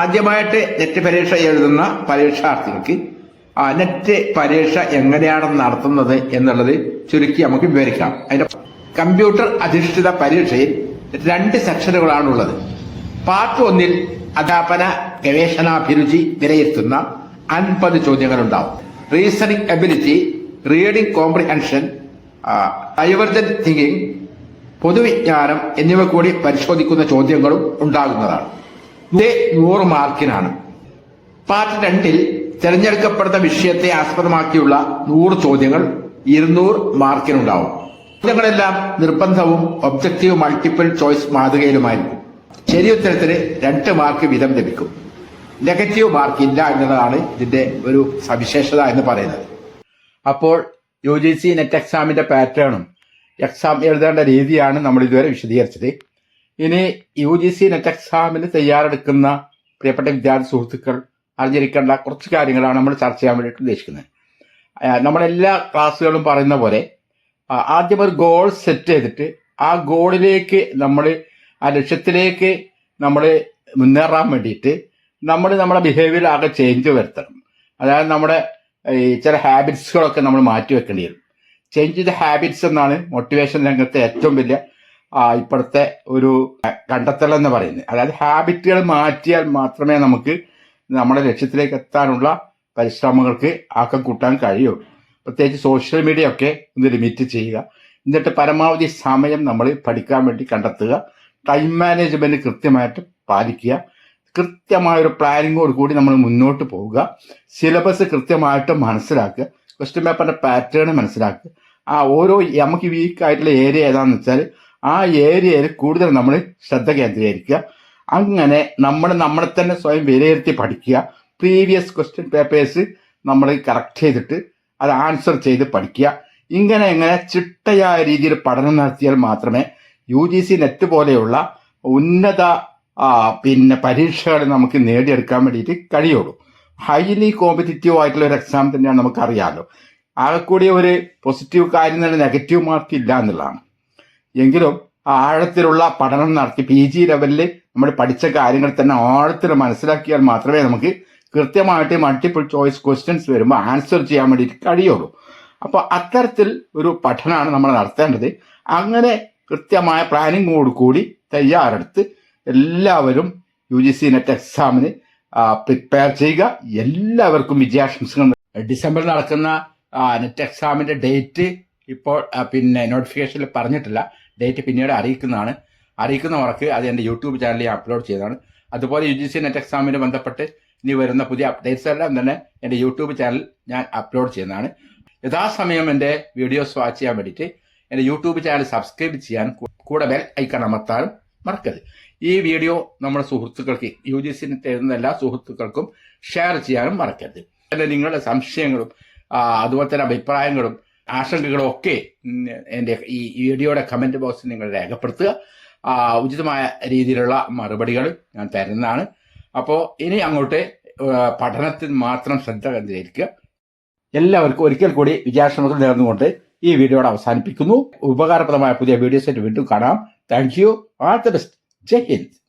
ആദ്യമായിട്ട് നെറ്റ് പരീക്ഷ എഴുതുന്ന പരീക്ഷാർത്ഥികൾക്ക് ആ നെറ്റ് പരീക്ഷ എങ്ങനെയാണ് നടത്തുന്നത് എന്നുള്ളത് ചുരുക്കി നമുക്ക് വിവരിക്കാം. അതിന്റെ കമ്പ്യൂട്ടർ അധിഷ്ഠിത പരീക്ഷയിൽ രണ്ട് സെക്ഷനുകളാണുള്ളത്. പാർട്ട് ഒന്നിൽ അധ്യാപന ഗവേഷണാഭിരുചി വിലയിരുത്തുന്ന അൻപത് ചോദ്യങ്ങളുണ്ടാവും. Reasoning ability reading comprehension divergent thinking പൊതുവിജ്ഞാനം എന്നിവ കൂടി പരിശോധിക്കുന്ന ചോദ്യങ്ങളും ഉണ്ടാകുന്നതാണ്. നൂറ് മാർക്കിനാണ്. പാർട്ട് രണ്ടിൽ തിരഞ്ഞെടുക്കപ്പെടുന്ന വിഷയത്തെ ആസ്പദമാക്കിയുള്ള നൂറ് ചോദ്യങ്ങൾ ഇരുന്നൂറ് മാർക്കിനുണ്ടാവും. ചോദ്യങ്ങളെല്ലാം നിർബന്ധവും ഒബ്ജക്റ്റീവ് മൾട്ടിപ്പിൾ ചോയ്സ് മാതൃകയിലുമായിരിക്കും. ശരിയുത്തരത്തിന് രണ്ട് മാർക്ക് വിധം ലഭിക്കും. നെഗറ്റീവ് മാർക്ക് ഇല്ല എന്നതാണ് ഇതിന്റെ ഒരു സവിശേഷത എന്ന് പറയുന്നത്. അപ്പോൾ യു ജി സി നെറ്റ് എക്സാമിന്റെ പാറ്റേണും എക്സാം എഴുതേണ്ട രീതിയാണ് നമ്മൾ ഇതുവരെ വിശദീകരിച്ചത്. ഇനി യു ജി സി നെറ്റ് എക്സാമിന് തയ്യാറെടുക്കുന്ന പ്രിയപ്പെട്ട വിദ്യാർത്ഥി സുഹൃത്തുക്കൾ അറിഞ്ഞിരിക്കേണ്ട കുറച്ച് കാര്യങ്ങളാണ് നമ്മൾ ചർച്ച ചെയ്യാൻ വേണ്ടിയിട്ട് ഉദ്ദേശിക്കുന്നത്. നമ്മളെല്ലാ ക്ലാസ്സുകളും പറയുന്ന പോലെ ആദ്യം ഒരു ഗോൾ സെറ്റ് ചെയ്തിട്ട് ആ ഗോളിലേക്ക് നമ്മൾ ആ ലക്ഷ്യത്തിലേക്ക് നമ്മൾ മുന്നേറാൻ വേണ്ടിയിട്ട് നമ്മൾ നമ്മുടെ ബിഹേവിയർ ആകെ ചേഞ്ച് വരുത്തണം. അതായത് നമ്മുടെ ഈ ചില ഹാബിറ്റ്സുകളൊക്കെ നമ്മൾ മാറ്റി വെക്കേണ്ടി വരും. ചേഞ്ച് ദ ഹാബിറ്റ്സ് എന്നാണ് മോട്ടിവേഷൻ രംഗത്തെ ഏറ്റവും വലിയ ഇപ്പോഴത്തെ ഒരു കണ്ടെത്തൽ എന്ന് പറയുന്നത്. അതായത് ഹാബിറ്റുകൾ മാറ്റിയാൽ മാത്രമേ നമുക്ക് നമ്മുടെ ലക്ഷ്യത്തിലേക്ക് എത്താനുള്ള പരിശ്രമങ്ങൾക്ക് ആക്കം കൂട്ടാൻ കഴിയൂ. പ്രത്യേകിച്ച് സോഷ്യൽ മീഡിയ ഒക്കെ ഒന്ന് ലിമിറ്റ് ചെയ്യുക. എന്നിട്ട് പരമാവധി സമയം നമ്മൾ പഠിക്കാൻ വേണ്ടി കണ്ടെത്തുക. ടൈം മാനേജ്മെന്റ് കൃത്യമായിട്ട് പാലിക്കുക. കൃത്യമായ ഒരു പ്ലാനിങ്ങോട് കൂടി നമ്മൾ മുന്നോട്ട് പോവുക. സിലബസ് കൃത്യമായിട്ട് മനസ്സിലാക്കുക. ക്വസ്റ്റ്യൻ പേപ്പറിന്റെ പാറ്റേൺ മനസ്സിലാക്കുക. ആ ഓരോ നമുക്ക് വീക്ക് ആയിട്ടുള്ള ഏരിയ ഏതാണെന്ന് വെച്ചാൽ ആ ഏരിയയിൽ കൂടുതൽ നമ്മൾ ശ്രദ്ധ കേന്ദ്രീകരിക്കുക. അങ്ങനെ നമ്മൾ നമ്മളെ തന്നെ സ്വയം വിലയിരുത്തി പഠിക്കുക. പ്രീവിയസ് ക്വസ്റ്റ്യൻ പേപ്പേഴ്സ് നമ്മൾ കറക്റ്റ് ചെയ്തിട്ട് അത് ആൻസർ ചെയ്ത് പഠിക്കുക. ഇങ്ങനെ ഇങ്ങനെ ചിട്ടയായ രീതിയിൽ പഠനം നടത്തിയാൽ മാത്രമേ യു ജി സി നെറ്റ് പോലെയുള്ള ഉന്നത പിന്നെ പരീക്ഷകൾ നമുക്ക് നേടിയെടുക്കാൻ വേണ്ടിയിട്ട് കഴിയുള്ളൂ. ഹൈലി കോമ്പറ്റീറ്റീവ് ആയിട്ടുള്ള ഒരു എക്സാം തന്നെയാണ് നമുക്കറിയാമല്ലോ ആകെക്കൂടി ഒരു പോസിറ്റീവ് കാര്യം തന്നെ നെഗറ്റീവ് മാർക്ക് ഇല്ല എന്നുള്ളതാണ്. എങ്കിലും ആഴത്തിലുള്ള പഠനം നടത്തി പി ജി ലെവലിൽ നമ്മൾ പഠിച്ച കാര്യങ്ങൾ തന്നെ ആഴത്തിൽ മനസ്സിലാക്കിയാൽ മാത്രമേ നമുക്ക് കൃത്യമായിട്ട് മൾട്ടിപ്പിൾ ചോയ്സ് ക്വസ്റ്റ്യൻസ് വരുമ്പോൾ ആൻസർ ചെയ്യാൻ വേണ്ടിയിട്ട് കഴിയുള്ളൂ. അപ്പോൾ അത്തരത്തിൽ ഒരു പഠനമാണ് നമ്മൾ നടത്തേണ്ടത്. അങ്ങനെ കൃത്യമായ പ്ലാനിങ്ങോട് കൂടി തയ്യാറെടുത്ത് എല്ലാവരും യു ജി സി നെറ്റ് എക്സാമിന് പ്രിപ്പയർ ചെയ്യുക. എല്ലാവർക്കും വിജയാശംസകൾ. ഡിസംബറിൽ നടക്കുന്ന നെറ്റ് എക്സാമിന്റെ ഡേറ്റ് ഇപ്പോൾ പിന്നെ നോട്ടിഫിക്കേഷനിൽ പറഞ്ഞിട്ടില്ല. ഡേറ്റ് പിന്നീട് അറിയിക്കുന്നതാണ്. അറിയിക്കുന്ന അറിയിക്കുന്നവർക്ക് അത് എന്റെ യൂട്യൂബ് ചാനലിൽ അപ്ലോഡ് ചെയ്തതാണ്. അതുപോലെ യു ജി സി നെറ്റ് എക്സാമിന് ബന്ധപ്പെട്ട് ഇനി വരുന്ന പുതിയ അപ്ഡേറ്റ്സ് എല്ലാം തന്നെ എന്റെ യൂട്യൂബ് ചാനൽ ഞാൻ അപ്ലോഡ് ചെയ്യുന്നതാണ്. യഥാസമയം എന്റെ വീഡിയോസ് വാച്ച് ചെയ്യാൻ വേണ്ടിയിട്ട് എന്റെ യൂട്യൂബ് ചാനൽ സബ്സ്ക്രൈബ് ചെയ്യാൻ കൂടെ ബെൽ ഐക്കൺ അമർത്താനും മറക്കരുത്. ഈ വീഡിയോ നമ്മുടെ സുഹൃത്തുക്കൾക്ക് യു ജി സി തരുന്ന എല്ലാ സുഹൃത്തുക്കൾക്കും ഷെയർ ചെയ്യാനും മറക്കരുത്. പിന്നെ നിങ്ങളുടെ സംശയങ്ങളും അതുപോലെ തന്നെ അഭിപ്രായങ്ങളും ആശങ്കകളും ഒക്കെ എന്റെ ഈ വീഡിയോയുടെ കമന്റ് ബോക്സിൽ നിങ്ങൾ രേഖപ്പെടുത്തുക. ഉചിതമായ രീതിയിലുള്ള മറുപടികൾ ഞാൻ തരുന്നതാണ്. അപ്പോൾ ഇനി അങ്ങോട്ട് പഠനത്തിൽ മാത്രം ശ്രദ്ധ കേന്ദ്രീകരിക്കുക. എല്ലാവർക്കും ഒരിക്കൽ കൂടി വിജയാശ്രമത്തിൽ നേർന്നുകൊണ്ട് ഈ വീഡിയോയുടെ അവസാനിപ്പിക്കുന്നു. ഉപകാരപ്രദമായ പുതിയ വീഡിയോസ് ആയിട്ട് വീണ്ടും കാണാം. Thank you. All the best Jai Hind.